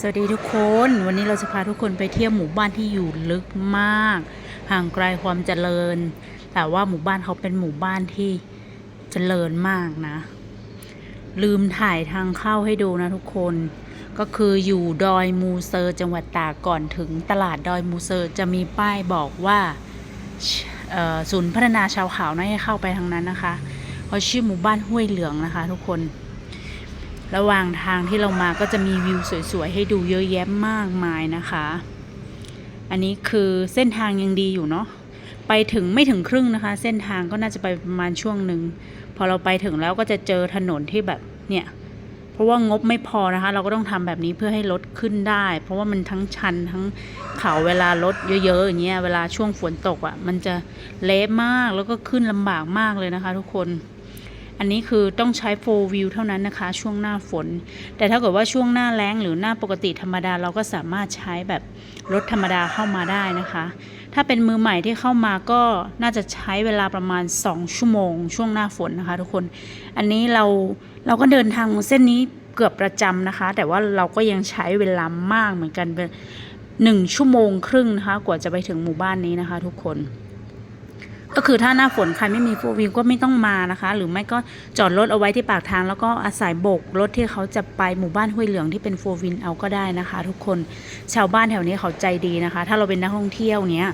สวัสดีทุกคน วันนี้เราจะพาทุกคนไปเที่ยวหมู่บ้านที่อยู่ลึกมาก ห่างไกลความเจริญ แต่ว่าหมู่บ้านเขาเป็นหมู่บ้านที่เจริญมากนะ ลืมถ่ายทางเข้าให้ดูนะทุกคน ก็คืออยู่ดอยมูเซอร์จังหวัดตากก่อนถึงตลาดดอยมูเซอร์จะมีป้ายบอกว่าศูนย์พัฒนาชาวเขานะให้เข้าไปทางนั้นนะคะเขาชื่อหมู่บ้านห้วยเหลืองนะคะ ทุกคน ระหว่างทางที่เรามาก็จะมีวิวสวยๆ ให้ดูเยอะแยะมากมายนะคะ อันนี้คือเส้นทางยังดีอยู่เนาะ ไปถึงไม่ถึงครึ่งนะคะ เส้นทางก็น่าจะไปประมาณช่วงหนึ่ง พอเราไปถึงแล้วก็จะเจอถนนที่แบบเนี่ย เพราะว่างบไม่พอนะคะ เราก็ต้องทำแบบนี้เพื่อให้รถขึ้นได้ เพราะว่ามันทั้งชันทั้งเขาเวลารถเยอะๆอย่างเงี้ย เวลาช่วงฝนตกอะ่ะ มันจะเละมากแล้วก็ขึ้นลำบากมากเลยนะคะ ทุกคน อันนี้คือต้องใช้4 wheel เท่านั้นนะคะ ช่วงหน้าฝน แต่ถ้าเกิดว่าช่วงหน้าแล้งหรือหน้าปกติธรรมดาเราก็สามารถใช้แบบรถธรรมดาเข้ามาได้นะคะ ถ้าเป็นมือใหม่ที่เข้ามาก็น่าจะใช้เวลาประมาณ 2 ชั่วโมง ช่วงหน้าฝนนะคะ ทุกคน อันนี้เราเราก็เดินทางเส้นนี้เกือบประจำนะคะ แต่ว่าเราก็ยังใช้เวลามากเหมือนกันเป็นหนึ่งชั่วโมงครึ่งนะคะ กว่าจะไปถึงหมู่บ้านนี้นะคะ ทุกคน ก็คือถ้าหน้าฝนใครไม่มีโฟวิวก็ไม่ต้องมานะคะ หรือไม่ก็จอดรถเอาไว้ที่ปากทาง แล้วก็อาศัยโบกรถที่เขาจะไปหมู่บ้านห้วยเหลืองที่เป็นโฟวินเอาก็ได้นะคะ ทุกคนชาวบ้านแถวนี้เขาใจดีนะคะ ถ้าเราเป็นนักท่องเที่ยวเนี้ย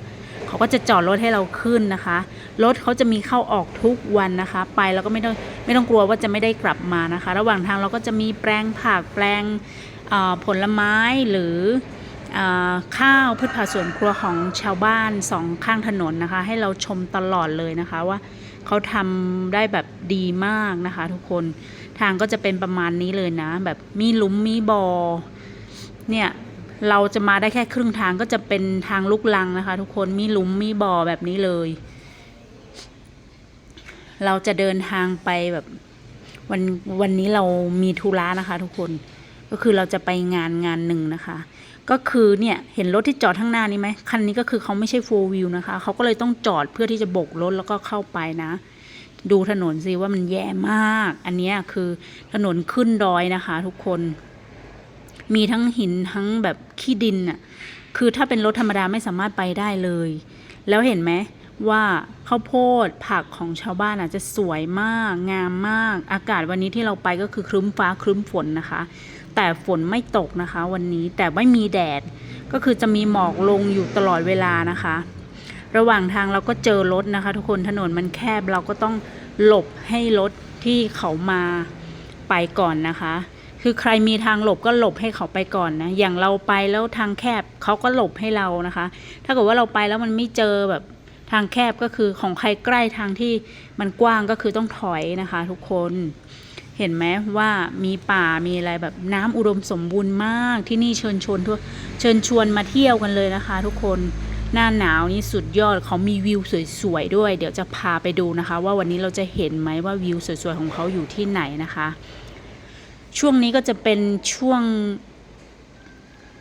เขาก็จะจอดรถให้เราขึ้นนะคะ รถเขาจะมีเข้าออกทุกวันนะคะ ไปแล้วก็ไม่ต้องไม่ต้องกลัวว่าจะไม่ได้กลับมานะคะ ระหว่างทางเราก็จะมีแปลงผักแปลงผลไม้หรือ ข้าวพืชผักสวนครัวของชาวบ้านสองข้างถนนนะคะ ให้เราชมตลอดเลยนะคะว่าเขาทำได้แบบดีมากนะคะ ทุกคนทางก็จะเป็นประมาณนี้เลยนะ แบบมีหลุมมีบอ่อเนี่ยเราจะมาได้แค่ครึ่งทางก็จะเป็นทางลุกลังนะคะ ทุกคนมีหลุมมีบ่อแบบนี้เลย เราจะเดินทางไปแบบวันวันนี้เรามีธุระนะคะ ทุกคนก็คือเราจะไปงานงานหนึ่งนะคะ ก็คือเนี่ยเห็นรถที่จอดข้างหน้านี้ไหมคันนี้ก็คือเขาไม่ใช่ four wheel นะคะเขาก็เลยต้องจอดเพื่อที่จะโบกรถแล้วก็เข้าไปนะ ดูถนนสิว่ามันแย่มาก อันนี้คือถนนขึ้นดอยนะคะ ทุกคน มีทั้งหินทั้งแบบขี้ดินอะคือถ้าเป็นรถธรรมดาไม่สามารถไปได้เลย แล้วเห็นไหมว่าข้าวโพดผักของชาวบ้านอะจะสวยมาก งามมาก อากาศวันนี้ที่เราไปก็คือครึ้มฟ้าครึ้มฝนนะคะ แต่ฝนไม่ตกนะคะ วันนี้แต่ไม่มีแดด ก็คือจะมีหมอกลงอยู่ตลอดเวลานะคะ ระหว่างทางเราก็เจอรถนะคะ ทุกคนถนนมันแคบเราก็ต้องหลบให้รถที่เขามาไปก่อนนะคะ คือใครมีทางหลบก็หลบให้เขาไปก่อนนะ อย่างเราไปแล้วทางแคบเขาก็หลบให้เรานะคะ ถ้าเกิดว่าเราไปแล้วมันไม่เจอแบบทางแคบก็คือของใครใกล้ทางที่มันกว้างก็คือต้องถอยนะคะ ทุกคน เห็นไหมว่ามีป่ามีอะไรแบบน้ำอุดมสมบูรณ์มากที่นี่เชิญชวนทั่วเชิญชวนมาเที่ยวกันเลยนะคะ ทุกคนหน้าหนาวนี่สุดยอดเขามีวิวสวยๆด้วย เดี๋ยวจะพาไปดูนะคะ ว่าวันนี้เราจะเห็นไหมว่าวิวสวยๆของเขาอยู่ที่ไหนนะคะ ช่วงนี้ก็จะเป็นช่วง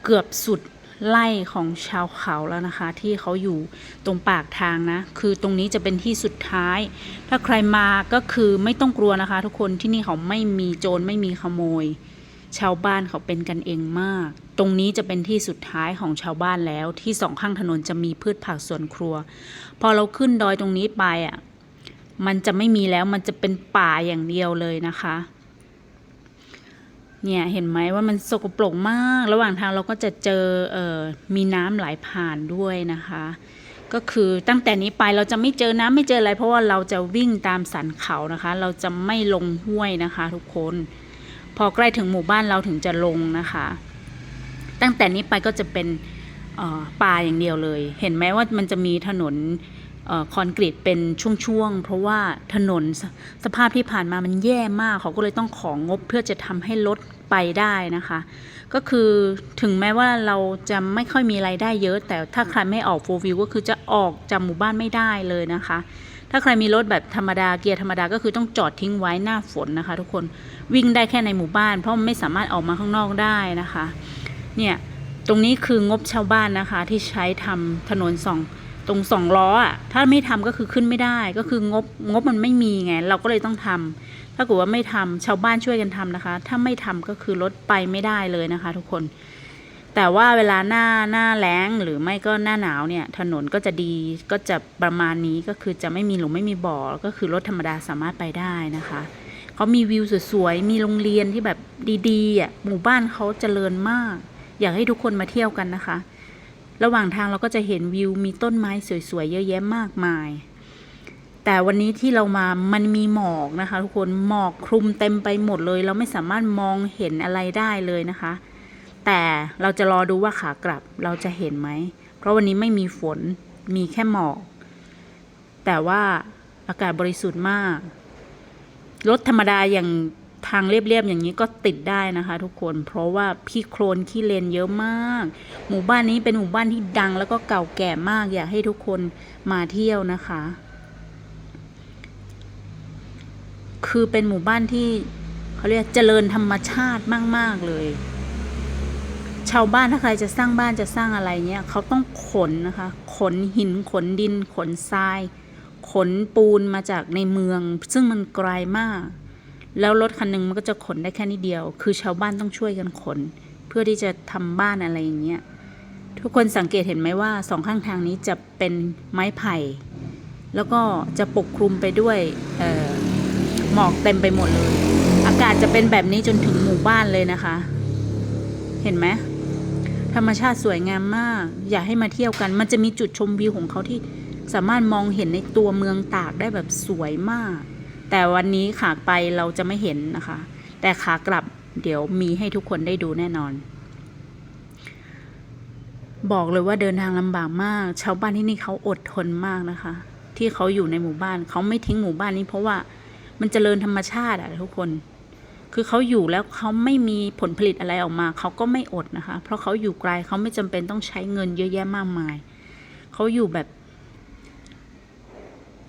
เกือบสุด ไล่ของชาวเขาแล้วนะคะ ที่เขาอยู่ตรงปากทางนะ คือตรงนี้จะเป็นที่สุดท้าย ถ้าใครมาก็คือไม่ต้องกลัวนะคะ ทุกคนที่นี่เขาไม่มีโจรไม่มีขโมย ชาวบ้านเขาเป็นกันเองมาก ตรงนี้จะเป็นที่สุดท้ายของชาวบ้านแล้ว ที่สองข้างถนนจะมีพืชผักสวนครัว พอเราขึ้นดอยตรงนี้ไปอะมันจะไม่มีแล้วมันจะเป็นป่าอย่างเดียวเลยนะคะ เนี่ยเห็นไหมว่ามันสกปรกมาก ระหว่างทางเราก็จะเจอเออมีน้ำไหลผ่านด้วยนะคะ ก็คือตั้งแต่นี้ไปเราจะไม่เจอน้ำไม่เจออะไร เพราะว่าเราจะวิ่งตามสันเขานะคะ เราจะไม่ลงห้วยนะคะ ทุกคน พอใกล้ถึงหมู่บ้านเราถึงจะลงนะคะ ตั้งแต่นี้ไปก็จะเป็นป่าอย่างเดียวเลย เห็นไหมว่ามันจะมีถนน คอนกรีตเป็นช่วงๆ เพราะว่าถนนสสภาพที่ผ่านมามันแย่มาก เขาก็เลยต้องของงบเพื่อจะทำให้รถไปได้นะคะ ก็คือถึงแม้ว่าเราจะไม่ค่อยมีไรายได้เยอะ แต่ถ้าใครไม่ออกโฟวิวก็คือจะออกจากหมู่บ้านไม่ได้เลยนะคะ ถ้าใครมีรถแบบธรรมดาเกียร์ธรรมดาก็คือต้องจอดทิ้งไว้หน้าฝนนะคะ ทุกคนวิ่งได้แค่ในหมู่บ้าน เพราะมันไม่สามารถออกมาข้างนอกได้นะคะ เนี่ยตรงนี้คืองบชาวบ้านนะคะที่ใช้ทำถนนสอง รงสองล้ออะถ้าไม่ทำก็คือขึ้นไม่ได้ก็คืองบงบมันไม่มีไงเราก็เลยต้องทำถ้าเกิดว่าไม่ทำชาวบ้านช่วยกันทำนะคะ ถ้าไม่ทำก็คือรถไปไม่ได้เลยนะคะ ทุกคน แต่ว่าเวลาหน้าหน้าแล้งหรือไม่ก็หน้าหนาวเนี่ยถนนก็จะดีก็จะประมาณนี้ก็คือจะไม่มีหลุมไม่มีบ่อก็คือรถธรรมดาสามารถไปได้นะคะเขามีวิวสวยๆมีโรงเรียนที่แบบดีๆอะหมู่บ้านเขาเจริญมาก อยากให้ทุกคนมาเที่ยวกันนะคะ ระหว่างทางเราก็จะเห็นวิวมีต้นไม้สวยๆเยอะแยะมากมาย แต่วันนี้ที่เรามามันมีหมอกนะคะ ทุกคนหมอกคลุมเต็มไปหมดเลย เราไม่สามารถมองเห็นอะไรได้เลยนะคะ แต่เราจะรอดูว่าขากลับเราจะเห็นไหม เพราะวันนี้ไม่มีฝนมีแค่หมอก แต่ว่าอากาศบริสุทธิ์มากรถธรรมดาอย่าง ทางเรียบๆอย่างนี้ก็ติดได้นะคะทุกคน เพราะว่าพี่โครนขี้เลนเยอะมาก หมู่บ้านนี้เป็นหมู่บ้านที่ดังแล้วก็เก่าแก่มากอยากให้ทุกคนมาเที่ยวนะคะ คือเป็นหมู่บ้านที่เขาเรียกเจริญธรรมชาติมาก ๆ เลย ชาวบ้านถ้าใครจะสร้างบ้านจะสร้างอะไรเนี่ยเขาต้องขนนะคะ ขนหินขนดิน ขนทราย ขนปูนมาจากในเมือง ซึ่งมันไกลมาก แล้วรถคันหนึ่งมันก็จะขนได้แค่นิดเดียว คือชาวบ้านต้องช่วยกันขน เพื่อที่จะทำบ้านอะไรอย่างเงี้ย ทุกคนสังเกตเห็นไหมว่าสองข้างทางนี้จะเป็นไม้ไผ่ แล้วก็จะปกคลุมไปด้วยหมอกเต็มไปหมดเลย อากาศจะเป็นแบบนี้จนถึงหมู่บ้านเลยนะคะ เห็นไหมธรรมชาติสวยงามมาก อยากให้มาเที่ยวกัน มันจะมีจุดชมวิวของเขาที่สามารถมองเห็นในตัวเมืองตากได้แบบสวยมาก แต่วันนี้ขากไปเราจะไม่เห็นนะคะ แต่ขากลับเดี๋ยวมีให้ทุกคนได้ดูแน่นอน บอกเลยว่าเดินทางลำบากมาก ชาวบ้านที่นี่เขาอดทนมากนะคะ ที่เขาอยู่ในหมู่บ้านเขาไม่ทิ้งหมู่บ้านนี้ เพราะว่ามันเจริญธรรมชาติอะทุกคน คือเขาอยู่แล้วเขาไม่มีผลผลิตอะไรออกมา เขาก็ไม่อดนะคะ เพราะเขาอยู่ไกลเขาไม่จำเป็นต้องใช้เงินเยอะแยะมากมาย เขาอยู่แบบ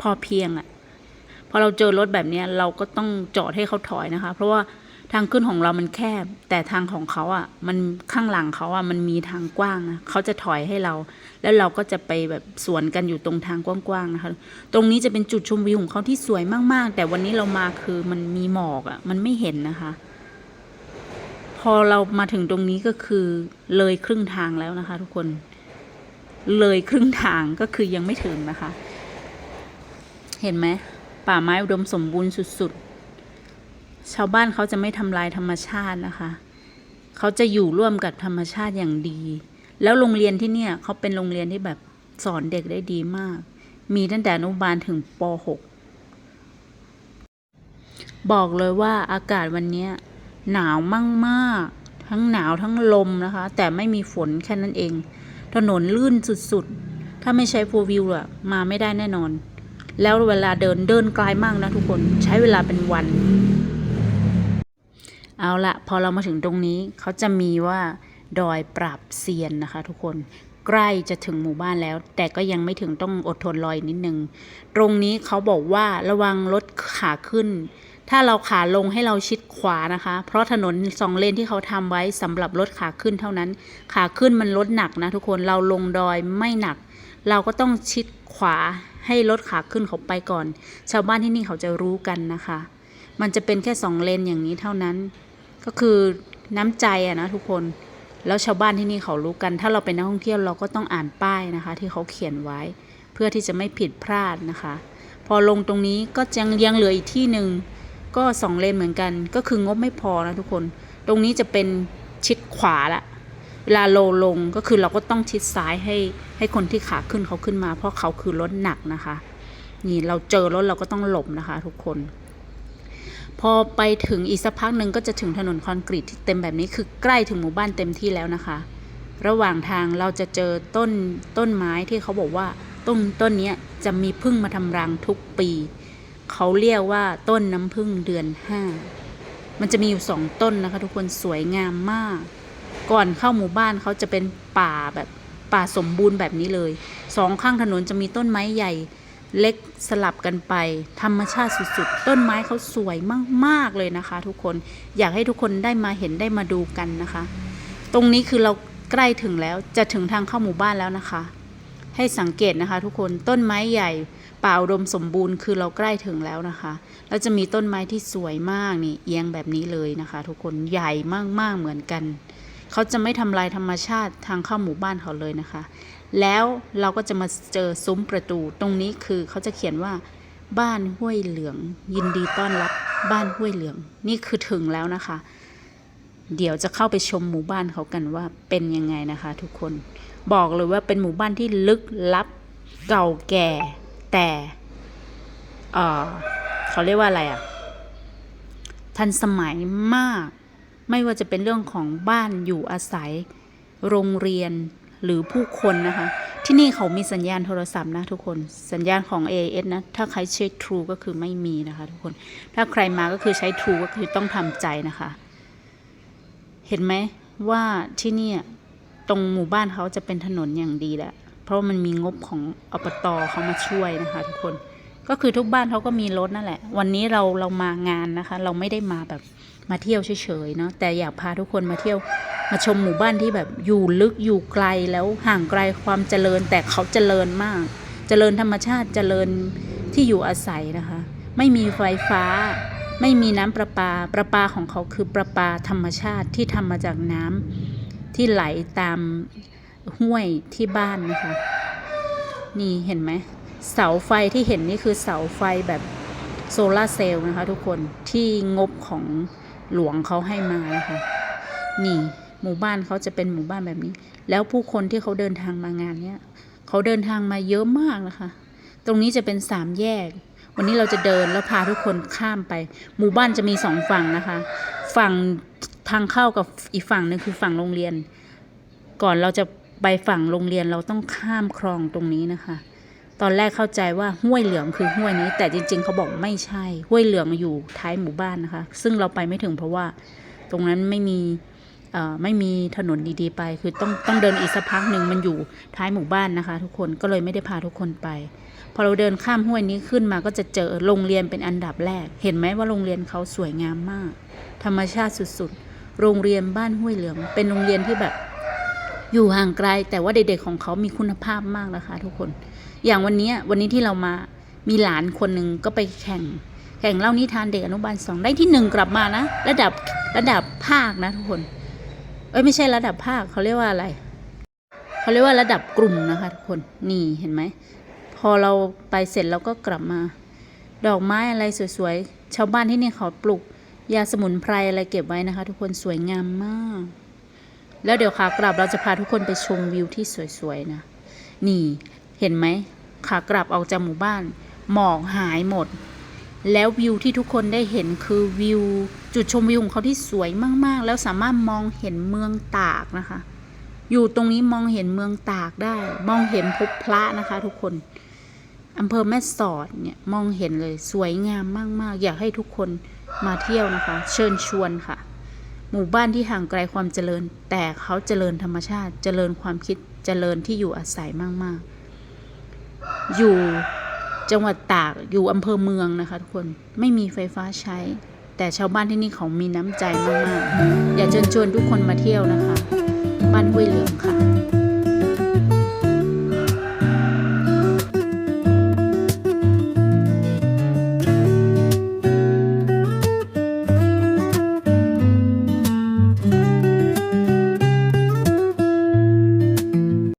พอเพียงอะ พอเราเจอรถแบบนี้เราก็ต้องจอดให้เขาถอยนะคะ เพราะว่าทางขึ้นของเรามันแคบ แต่ทางของเขาอะมันข้างหลังเขาอะมันมีทางกว้างนะเขาจะถอยให้เรา แล้วเราก็จะไปแบบสวนกันอยู่ตรงทางกว้างๆนะคะ ตรงนี้จะเป็นจุดชมวิวของเขาที่สวยมากๆ แต่วันนี้เรามาคือมันมีหมอกอะ่ะ มันไม่เห็นนะคะ พอเรามาถึงตรงนี้ก็คือเลยครึ่งทางแล้วนะคะ ทุกคน เลยครึ่งทางก็คือยังไม่ถึงนะคะ เห็นไหม ป่าไม้อุดมสมบูรณ์สุดๆ ชาวบ้านเขาจะไม่ทำลายธรรมชาตินะคะ เขาจะอยู่ร่วมกับธรรมชาติอย่างดี แล้วโรงเรียนที่เนี่ยเขาเป็นโรงเรียนที่แบบสอนเด็กได้ดีมาก มีตั้งแต่อนุบาลถึงป .6 บอกเลยว่าอากาศวันเนี้ยหนาวมากๆ ทั้งหนาวทั้งลมนะคะ แต่ไม่มีฝนแค่นั้นเอง ถนนลื่นสุดๆ ถ้าไม่ใช้โฟวิวอะมาไม่ได้แน่นอน แล้วเวลาเดินเดินไกลมากนะทุกคนใช้เวลาเป็นวัน เอาละพอเรามาถึงตรงนี้เขาจะมีว่าดอยปราบเซียนนะคะ ทุกคนใกล้จะถึงหมู่บ้านแล้ว แต่ก็ยังไม่ถึงต้องอดทนรออีกนิดนึง ตรงนี้เขาบอกว่าระวังรถขาขึ้น ถ้าเราขาลงให้เราชิดขวานะคะ เพราะถนนสองเลนที่เขาทำไว้สำหรับรถขาขึ้นเท่านั้น ขาขึ้นมันรถหนักนะทุกคนเราลงดอยไม่หนัก เราก็ต้องชิดขวา ให้รถขาขึ้นเขาไปก่อน ชาวบ้านที่นี่เขาจะรู้กันนะคะ มันจะเป็นแค่สองเลนอย่างนี้เท่านั้น ก็คือน้ำใจอะนะทุกคนแล้วชาวบ้านที่นี่เขารู้กัน ถ้าเราเป็นนักท่องเที่ยวเราก็ต้องอ่านป้ายนะคะ ที่เขาเขียนไว้ เพื่อที่จะไม่ผิดพลาดนะคะ พอลงตรงนี้ก็ยังยังเหลืออีกที่หนึ่งก็สองเลนเหมือนกัน ก็คืองบไม่พอนะทุกคน ตรงนี้จะเป็นชิดขวาละ เวลาโลลงก็คือเราก็ต้องชิดซ้ายให้ให้คนที่ขาขึ้นเขาขึ้นมา เพราะเขาคือรถหนักนะคะ นี่เราเจอรถเราก็ต้องหลบนะคะ ทุกคน พอไปถึงอีกสักพักหนึ่งก็จะถึงถนนคอนกรีตที่เต็มแบบนี้คือใกล้ถึงหมู่บ้านเต็มที่แล้วนะคะ ระหว่างทางเราจะเจอต้นต้นไม้ที่เขาบอกว่าต้นต้นนี้จะมีพึ่งมาทำรังทุกปี เขาเรียกว่าต้นน้ำพึ่งเดือนห้ามันจะมีอยู่สองต้นนะคะ ทุกคนสวยงามมาก ก่อนเข้าหมู่บ้านเขาจะเป็นป่าแบบป่าสมบูรณ์แบบนี้เลยสองข้างถนนจะมีต้นไม้ใหญ่เล็กสลับกันไป ธรรมชาติสุดๆ ต้นไม้เขาสวยมากๆเลยนะคะ ทุกคนอยากให้ทุกคนได้มาเห็นได้มาดูกันนะคะ ตรงนี้คือเราใกล้ถึงแล้วจะถึงทางเข้าหมู่บ้านแล้วนะคะ ให้สังเกตนะคะ ทุกคนต้นไม้ใหญ่ป่าอุดมสมบูรณ์คือเราใกล้ถึงแล้วนะคะแล้วจะมีต้นไม้ที่สวยมากนี่เอียงแบบนี้เลยนะคะ ทุกคนใหญ่มากๆเหมือนกัน เขาจะไม่ทำลายธรรมชาติทางเข้าหมู่บ้านเขาเลยนะคะ แล้วเราก็จะมาเจอซุ้มประตู ตรงนี้คือเขาจะเขียนว่า บ้านห้วยเหลือง ยินดีต้อนรับบ้านห้วยเหลือง นี่คือถึงแล้วนะคะ เดี๋ยวจะเข้าไปชมหมู่บ้านเขากันว่าเป็นยังไงนะคะ ทุกคนบอกเลยว่าเป็นหมู่บ้านที่ลึกลับเก่าแก่ แต่เออเขาเรียกว่าอะไรอะ่ะ ทันสมัยมาก ไม่ว่าจะเป็นเรื่องของบ้านอยู่อาศัย โรงเรียนหรือผู้คนนะคะ ที่นี่เขามีสัญญาณโทรศัพท์นะทุกคนสัญญาณของ AIS นะ ถ้าใครใช้ True ก็คือไม่มีนะคะทุกคน ถ้าใครมาก็คือใช้ True ก็คือต้องทำใจนะคะ เห็นไหมว่าที่นี่ตรงหมู่บ้านเขาจะเป็นถนนอย่างดีแหละเพราะมันมีงบของอบตเขามาช่วยนะคะ ทุกคนก็คือทุกบ้านเขาก็มีรถนั่นแหละ วันนี้เราเรามางานนะคะ เราไม่ได้มาแบบ มาเที่ยวเฉยๆเนาะแต่อยากพาทุกคนมาเที่ยวมาชมหมู่บ้านที่แบบอยู่ลึกอยู่ไกลแล้วห่างไกลความเจริญ แต่เขาเจริญมาก เจริญธรรมชาติเจริญที่อยู่อาศัยนะคะ ไม่มีไฟฟ้า ไม่มีน้ำประปา ประปาของเขาคือประปาธรรมชาติที่ทำมาจากน้ำที่ไหลตามห้วยที่บ้านนะคะ นี่เห็นไหมเสาไฟที่เห็นนี่คือเสาไฟแบบโซลาร์เซลล์นะคะทุกคนที่งบของ หลวงเขาให้มานะคะนี่หมู่บ้านเขาจะเป็นหมู่บ้านแบบนี้ แล้วผู้คนที่เขาเดินทางมางานเนี้ยเขาเดินทางมาเยอะมากนะคะ ตรงนี้จะเป็นสามแยก วันนี้เราจะเดินแล้วพาทุกคนข้ามไป หมู่บ้านจะมีสองฝั่งนะคะ ฝั่งทางเข้ากับอีกฝั่งหนึ่งคือฝั่งโรงเรียน ก่อนเราจะไปฝั่งโรงเรียนเราต้องข้ามคลองตรงนี้นะคะ ตอนแรกเข้าใจว่าห้วยเหลืองคือห้วยนี้ แต่จริง ๆ เขาบอกไม่ใช่ ห้วยเหลืองอยู่ท้ายหมู่บ้านนะคะ ซึ่งเราไปไม่ถึงเพราะว่าตรงนั้นไม่มีไม่มีถนนดีๆ ไป คือต้องต้องเดินอีกสักพักหนึ่งมันอยู่ท้ายหมู่บ้านนะคะ ทุกคนก็เลยไม่ได้พาทุกคนไป พอเราเดินข้ามห้วยนี้ขึ้นมาก็จะเจอโรงเรียนเป็นอันดับแรก เห็นไหมว่าโรงเรียนเขาสวยงามมาก ธรรมชาติสุดๆ โรงเรียนบ้านห้วยเหลือง เป็นโรงเรียนที่แบบอยู่ห่างไกล แต่ว่าเด็กๆของเขามีคุณภาพมากนะคะ ทุกคน อย่างวันนี้วันนี้ที่เรามามีหลานคนหนึ่งก็ไปแข่ง แข่งเล่านิทานเด็กอนุบาลสองได้ที่หนึ่งกลับมานะ ระดับระดับภาคนะทุกคน เอ้ยไม่ใช่ระดับภาคเขาเรียกว่าอะไรเขาเรียกว่าระดับกลุ่มนะคะทุกคนนี่เห็นไหมพอเราไปเสร็จเราก็กลับมา ดอกไม้อะไรสวยๆชาวบ้านที่นี่เขาปลูกยาสมุนไพรอะไรเก็บไว้นะคะ ทุกคนสวยงามมาก แล้วเดี๋ยวขากลับเราจะพาทุกคนไปชมวิวที่สวยๆนะ นี่ เห็นไหมขากลับออกจากหมู่บ้าน หมอกหายหมด แล้ววิวที่ทุกคนได้เห็นคือวิว จุดชมวิวของเขาที่สวยมาก ๆ แล้วสามารถมองเห็นเมืองตากนะคะ อยู่ตรงนี้มองเห็นเมืองตากได้ มองเห็นพบพระนะคะทุกคนอำเภอแม่สอดเนี่ยมองเห็นเลยสวยงามมากๆ อยากให้ทุกคนมาเที่ยวนะคะ เชิญชวนค่ะ หมู่บ้านที่ห่างไกลความเจริญ แต่เขาเจริญธรรมชาติ เจริญความคิดเจริญที่อยู่อาศัยมากๆ อยู่จังหวัดตากอยู่อำเภอเมืองนะคะทุกคนไม่มีไฟฟ้าใช้ แต่ชาวบ้านที่นี่เขามีน้ำใจมากๆ อยากเชิญชวนทุกคนมาเที่ยวนะคะ บ้านห้วยเหลืองค่ะ